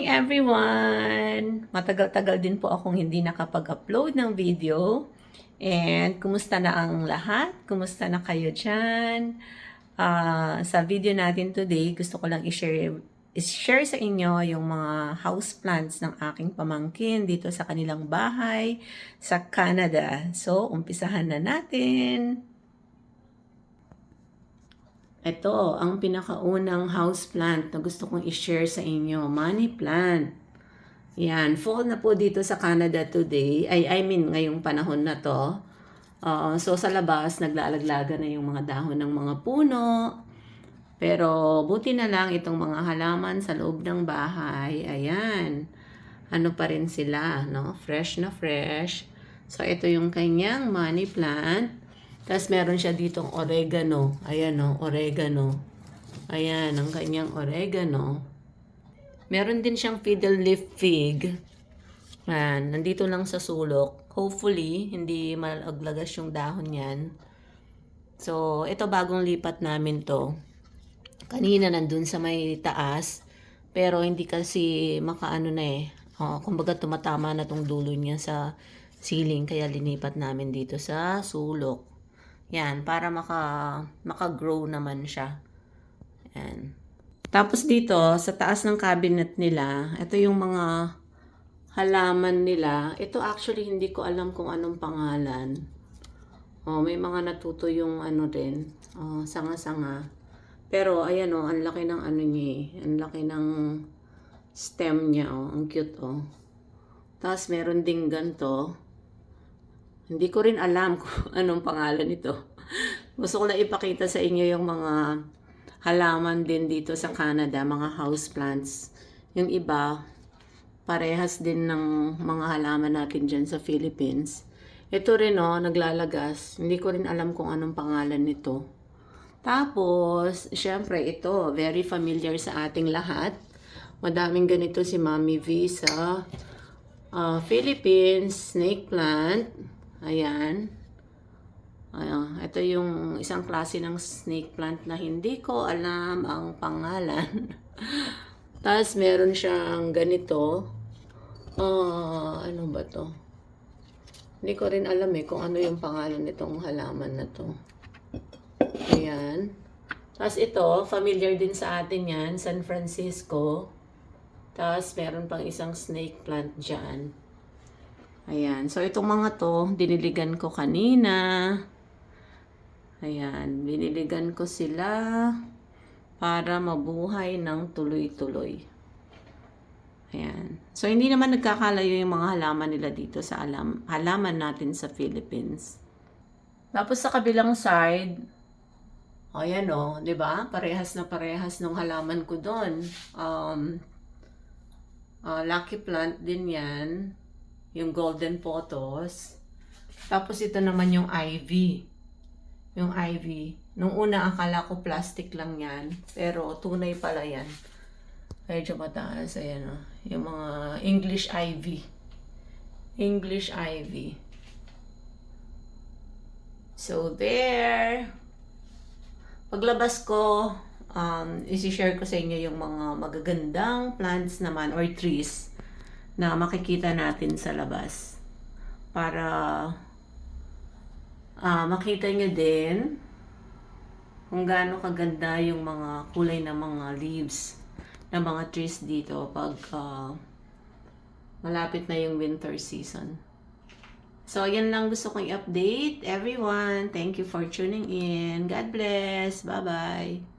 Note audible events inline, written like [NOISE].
everyone! Matagal-tagal din po akong hindi nakapag-upload ng video. And kumusta na ang lahat? Kumusta na kayo dyan? Ah, sa video natin today, gusto ko lang i-share, i-share sa inyo yung mga house plants ng aking pamangkin dito sa kanilang bahay sa Canada. So, umpisahan na natin. Ito, ang pinakaunang house plant na gusto kong i-share sa inyo, money plant. Yan, fall na po dito sa Canada today. Ay, I mean, ngayong panahon na to. Uh, so, sa labas, naglalaglaga na yung mga dahon ng mga puno. Pero, buti na lang itong mga halaman sa loob ng bahay. Ayan. Ano pa rin sila, no? Fresh na fresh. So, ito yung kanyang money plant. Tapos meron siya ditong oregano. Ayan o, oregano. Ayan, ang kanyang oregano. Meron din siyang fiddle leaf fig. Ayan, nandito lang sa sulok. Hopefully, hindi malaglagas yung dahon yan. So, ito bagong lipat namin to. Kanina nandun sa may taas. Pero hindi kasi makaano na eh. Oh, kumbaga tumatama na tong dulo niya sa ceiling. Kaya linipat namin dito sa sulok. Yan, para maka, maka-grow naman siya. Yan. Tapos dito, sa taas ng cabinet nila, ito yung mga halaman nila. Ito actually hindi ko alam kung anong pangalan. Oh, may mga natuto yung ano din, oh, sanga-sanga. Pero ayan oh, ang laki ng ano niya, eh. ang laki ng stem niya oh, ang cute oh. Tapos meron ding ganto. Hindi ko rin alam [LAUGHS] kung anong pangalan nito. Gusto ko lang ipakita sa inyo yung mga halaman din dito sa Canada, mga house plants. Yung iba, parehas din ng mga halaman natin dyan sa Philippines. Ito rin oh, naglalagas. Hindi ko rin alam kung anong pangalan nito. Tapos, syempre ito, very familiar sa ating lahat. Madaming ganito si Mami V sa uh, Philippines, snake plant. Ayan. Ayan. Ito yung isang klase ng snake plant na hindi ko alam ang pangalan. [LAUGHS] Tapos meron siyang ganito. Ah, ano ba to? Hindi ko rin alam eh kung ano yung pangalan nitong halaman na to. Ayan. Tapos ito, familiar din sa atin yan, San Francisco. Tapos meron pang isang snake plant dyan. Ayan. So, itong mga to, diniligan ko kanina. Ayan. Biniligan ko sila para mabuhay ng tuloy-tuloy. Ayan. So, hindi naman nagkakalayo yung mga halaman nila dito sa alam, halaman natin sa Philippines. Tapos sa kabilang side, ayan o, di ba? Parehas na parehas ng halaman ko doon. Um, uh, lucky plant din yan yung golden photos. Tapos ito naman yung ivy. Yung ivy. Nung una akala ko plastic lang yan. Pero tunay pala yan. Medyo mataas. Ayan o. Yung mga English ivy. English ivy. So there. Paglabas ko, um, isi-share ko sa inyo yung mga magagandang plants naman or trees na makikita natin sa labas. Para uh, makita nyo din kung gaano kaganda yung mga kulay ng mga leaves ng mga trees dito pag uh, malapit na yung winter season. So, yan lang gusto kong i-update. Everyone, thank you for tuning in. God bless. Bye-bye.